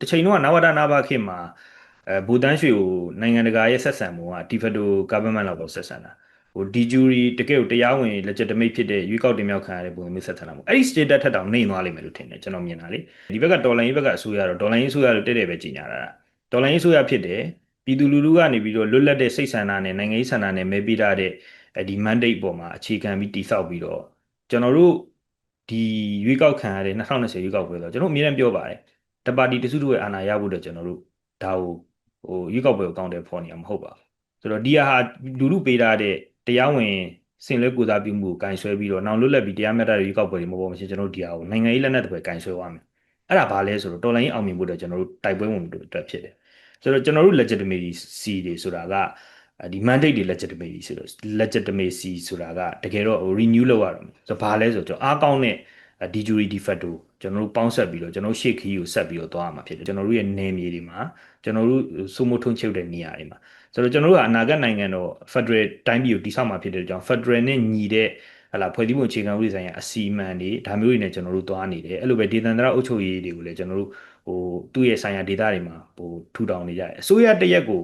တစ်ချိန်တော့နဝတနာဘခေတ်မှာအဲဘူတန်းရွှေကိုနိုင်ငံတကာရဲ့ဆက်ဆံမှုက de facto government လောက်တော့ဆက်ဆံတာဟိုဒီဂျူရီတကယ်ကိုတရားဝင် legitimate ဖြစ်တဲ့ရွေးကောက်တင်မြှောက်ခံရတဲ့ပုံမျိုးဆက်ဆံတာမဟုတ်အဲ့ဒီ status ထက်တောင်နှိမ်သွားလိမ့်မယ်လို့ထင်တယ်ကျွန်တော်မြင်တာလေဒီဘက်ကဒေါ်လာရေးဘက်ကအစိုးရတော့ဒေါ်လာရေးအစိုးရလို့တဲ့တဲ့ပဲကြီးညာတာဒေါ်လာရေးအစိုးရဖြစ်တယ်ပြည်သူလူထုကနေပြီးတော့လွတ်လပ်တဲ့စိတ်ဆန္ဒနဲ့နိုင်ငံရေးဆန္ဒနဲ့မဲပေးထားတဲ့ဒီ mandate ပေါ်မှာအခြေခံပြီးတည်ဆောက်ပြီးတော့ကျွန်တော်တို့ဒီရွေးကောက်ခံရတဲ့2020ရွေးကောက်ပွဲဆိုတော့ကျွန်တော်အမြဲတမ်းပြောပါတယ် တပါတီတစုတဝဲအာဏာရဖို့အတွက်ကျွန်တော်တို့ဒါကိုဟိုရွေးကောက်ပွဲကိုကောင်းတယ်ဖော်နေမှာမဟုတ်ပါဘူးဆိုတော့ဒီဟာလူလူပေးထားတဲ့တရားဝင်စင်လွဲကိုစားပြုမှုကိုကင်ဆွဲပြီးတော့နောက်လွတ်လပ်ပြီးတရားမျှတတဲ့ရွေးကောက်ပွဲတွေမပေါ်မချင်းကျွန်တော်တို့ဒီဟာကိုနိုင်ငံရေးလက်နက်တွေပဲကင်ဆွဲသွားမယ်အဲ့ဒါဘာလဲဆိုတော့တော်လိုင်းအောင်မြင်ဖို့အတွက်ကျွန်တော်တို့တိုက်ပွဲဝင်မှုအတွက်ဖြစ်တယ်ဆိုတော့ကျွန်တော်တို့ legitimacy တွေဆိုတာကဒီ mandate တွေ legitimacy ဆိုတော့ legitimacy ဆိုတာကတကယ်တော့ renew လုပ်ရတော့မယ်ဆိုတော့ဘာလဲဆိုတော့ကျွန်တော်အားကောင်းတဲ့ de jure de facto ကျွန်တော်တို့ပေါင်းဆက်ပြီးတော့ကျွန်တော်ရှေ့ခီးကိုဆက်ပြီးတော့သွားရမှာဖြစ်တယ်ကျွန်တော်တို့ရဲ့နယ်မြေတွေမှာကျွန်တော်တို့စိုးမိုးထွန်းချုပ်တဲ့နေရာတွေမှာဆိုတော့ကျွန်တော်တို့ကအနာဂတ်နိုင်ငံတော် Federal တိုင်းပြည်ကိုတည်ဆောက်မှာဖြစ်တဲ့ကြောင့် Federal နဲ့ညီတဲ့ဟလာဖွဲ့စည်းပုံအခြေခံဥပဒေဆိုင်ရာအစီအမံတွေဒါမျိုးတွေနဲ့ကျွန်တော်တို့သွားနေတယ်အဲ့လိုပဲဒေသန္တရအုပ်ချုပ်ရေးတွေကိုလည်းကျွန်တော်တို့ဟိုသူ့ရဲ့ဆိုင်ရာဒေတာတွေမှာဟိုထူထောင်နေကြတယ်အစိုးရတရက်ကို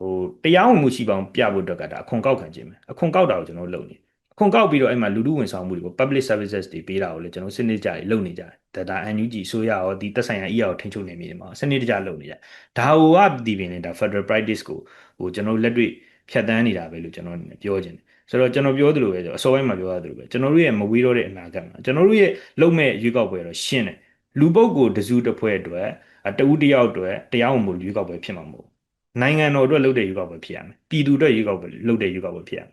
ဟိုတရားဝင်မှုရှိပေါင်းပြဖို့အတွက်ကဒါအခွန်ကောက်ခံခြင်းပဲအခွန်ကောက်တာကိုကျွန်တော်တို့လုပ်နေအ ခွန်ကောက်ပြီးတော့အဲ့မှာလူလူဝန်ဆောင်မှုတွေကို public services တွေပေးတာကိုလည်းကျွန်တော်စနစ်ကြတွေလုပ်နေကြတယ်ဒါဒါ NUG အစိုးရရောဒီသက်ဆိုင်ရာ ER ကိုထိန်းချုပ်နေမိတယ်မှာစနစ်တကျလုပ်နေကြဒါဟိုကဒီပင်လေဒါ federal practice ကိုဟိုကျွန်တော်လက်တွေ့ဖြတ်တန်းနေတာပဲလို့ကျွန်တော်ပြောချင်တယ်ဆိုတော့ကျွန်တော်ပြောသလိုပဲဆိုအစောပိုင်းမှာပြောရသလိုပဲကျွန်တော်တို့ရဲ့မဝေးတော့တဲ့အနာဂတ်မှာကျွန်တော်တို့ရဲ့လုံမဲ့ရွေးကောက်ပွဲတော့ရှင်းတယ်လူပုဂ္ဂိုလ်တစုတစ်ဖွဲ့အတွက်တဦးတယောက်အတွက်တရားဝင်မှုရွေးကောက်ပွဲဖြစ်မှာမဟုတ်နိုင်ငံတော်အတွက်လုပ်တဲ့ရွေးကောက်ပွဲဖြစ်ရမယ်ပြည်သူအတွက်ရွေးကောက်ပွဲလုပ်တဲ့ရွေးကောက်ပွဲဖြစ်ရမယ်